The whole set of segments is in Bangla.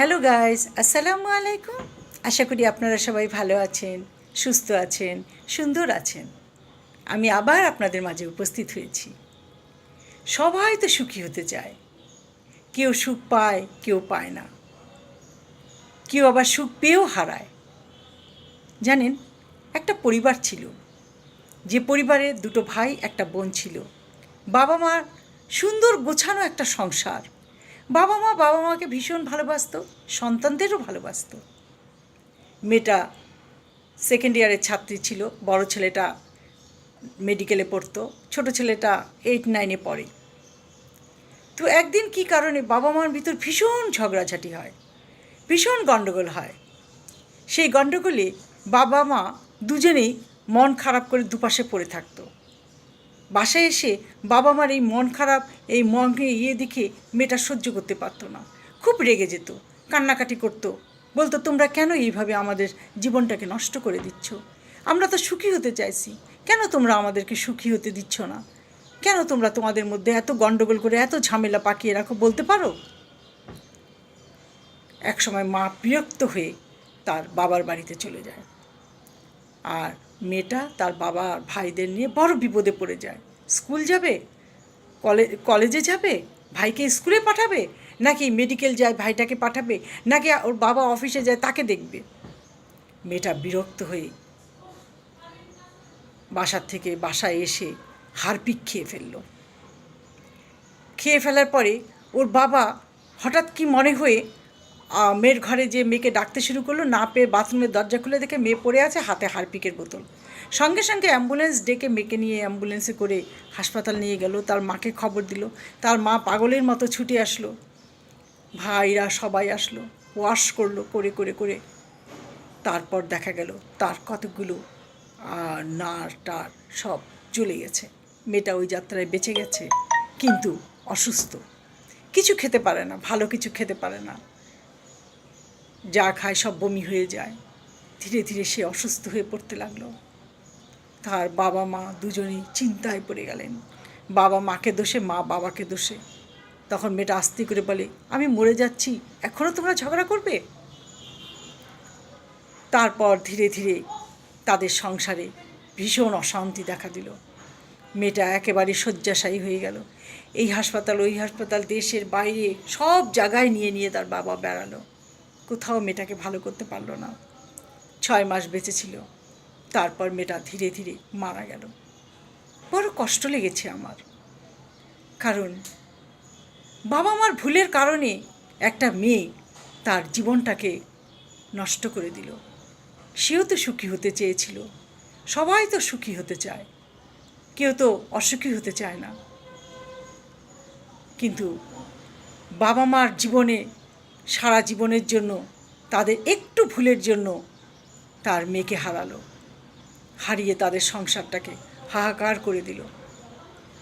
হ্যালো গাইস আসসালামু আলাইকুম আশা করি আপনারা সবাই ভালো আছেন, সুস্থ আছেন, সুন্দর আছেন। আমি আবার আপনাদের মাঝে উপস্থিত হয়েছি। সবাই তো সুখী হতে চায়। কেউ সুখ পায়, কেউ পায় না। কেউ আবার সুখ পেয়েও হারায়। জানেন, একটা পরিবার ছিল। যে পরিবারে দুটো ভাই, একটা বোন ছিল। বাবা মার সুন্দর গোছানো একটা সংসার। বাবা মা বাবা মাকে ভীষণ ভালোবাসতো, সন্তানদেরও ভালোবাসতো। মেয়েটা সেকেন্ড ইয়ারের ছাত্রী ছিল, বড় ছেলেটা মেডিকেলে পড়তো, ছোট ছেলেটা এইট নাইনে পড়ে। তো একদিন কি কারণে বাবা মার ভিতর ভীষণ ঝগড়াঝাটি হয়, ভীষণ গণ্ডগোল হয়। সেই গণ্ডগোলে বাবা মা দুজনেই মন খারাপ করে দুপাশে পড়ে থাকতো। বাসায় এসে বাবা মার এই মন খারাপ, এই মনকে ইয়ে দেখে মেয়েটা সহ্য করতে পারতো না। খুব রেগে যেত, কান্নাকাটি করতো। বলতো, তোমরা কেন এইভাবে আমাদের জীবনটাকে নষ্ট করে দিচ্ছ? আমরা তো সুখী হতে চাইছি। কেন তোমরা আমাদেরকে সুখী হতে দিচ্ছ না? কেন তোমরা তোমাদের মধ্যে এত গণ্ডগোল করে এত ঝামেলা পাকিয়ে রাখো, বলতে পারো? একসময় মা বিরক্ত হয়ে তার বাবার বাড়িতে চলে যায়। আর মেয়েটা তার বাবা ভাইদের নিয়ে বড় বিপদে পড়ে যায়। স্কুল যাবে? কলেজ যাবে? ভাইকে স্কুলে পাঠাবে? নাকি মেডিকেল যায়, ভাইটাকে পাঠাবে? নাকি ওর বাবা অফিসে যায়, তাকে দেখবে? মেয়েটা বিরক্ত হয়ে বাসার থেকে বাসায় এসে হারপিক খেয়ে ফেলল। খেয়ে ফেলার পরে ওর বাবা হঠাৎ কি মনে হয়ে মেয়ের ঘরে যে মেয়েকে ডাকতে শুরু করল, না পেয়ে বাথরুমের দরজা খুলে দেখে মেয়ে পড়ে আছে হাতে হারপিকের বোতল। সঙ্গে সঙ্গে অ্যাম্বুলেন্স ডেকে মেয়েকে নিয়ে অ্যাম্বুলেন্সে করে হাসপাতাল নিয়ে গেল। তার মাকে খবর দিল। তার মা পাগলের মতো ছুটে আসলো। ভাইরা সবাই আসলো। ওয়াশ করল করে করে করে। তারপর দেখা গেল, তার কতগুলো নার টার সব চলে গেছে। মেয়েটা ওই যাত্রায় বেঁচে গেছে, কিন্তু অসুস্থ। কিছু খেতে পারে না, ভালো কিছু খেতে পারে না। যা খায় সব বমি হয়ে যায়। ধীরে ধীরে সে অসুস্থ হয়ে পড়তে লাগল। তার বাবা মা দুজনেই চিন্তায় পড়ে গেলেন। বাবা মাকে দোষে, মা বাবাকে দোষে। তখন মেয়েটা আস্তে করে বলে, আমি মরে যাচ্ছি এখনও তোমরা ঝগড়া করবে? তারপর ধীরে ধীরে তাদের সংসারে ভীষণ অশান্তি দেখা দিল। মেয়েটা একেবারে শয্যাশায়ী হয়ে গেল। এই হাসপাতাল, ওই হাসপাতাল দেশের বাইরে সব জায়গায় নিয়ে নিয়ে তার বাবা বেড়ালো। কোথাও মেয়েটাকে ভালো করতে পারল না। ছয় মাস বেঁচে ছিল। তারপর মেয়েটা ধীরে ধীরে মারা গেল। বড় কষ্ট লেগেছে আমার। কারণ বাবা মার ভুলের কারণে একটা মেয়ে তার জীবনটাকে নষ্ট করে দিল। সেও তো সুখী হতে চেয়েছিল। সবাই তো সুখী হতে চায়। কেউ তো অসুখী হতে চায় না। কিন্তু বাবা মার জীবনে সারা জীবনের জন্য, তাদের একটু ভুলের জন্য তার মেয়েকে হারালো। হারিয়ে তাদের সংসারটাকে হাহাকার করে দিল।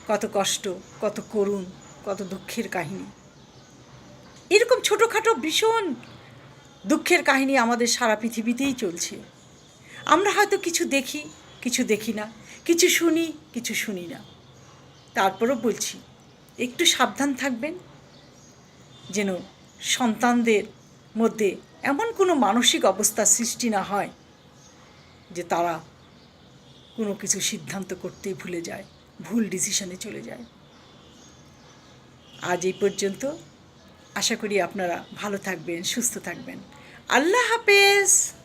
কত কষ্ট, কত করুণ, কত দুঃখের কাহিনী। এরকম ছোটোখাটো ভীষণ দুঃখের কাহিনী আমাদের সারা পৃথিবীতেই চলছে। আমরা হয়তো কিছু দেখি কিছু দেখি না, কিছু শুনি কিছু শুনি না। তারপরও বলছি, একটু সাবধান থাকবেন, যেন সন্তানদের মধ্যে এমন কোনো মানসিক অবস্থা সৃষ্টি না হয় যে তারা কোনো কিছু সিদ্ধান্ত করতেই ভুলে যায়, ভুল ডিসিশনে চলে যায়। আজ এই পর্যন্ত। আশা করি আপনারা ভালো থাকবেন, সুস্থ থাকবেন। আল্লাহ হাফেজ!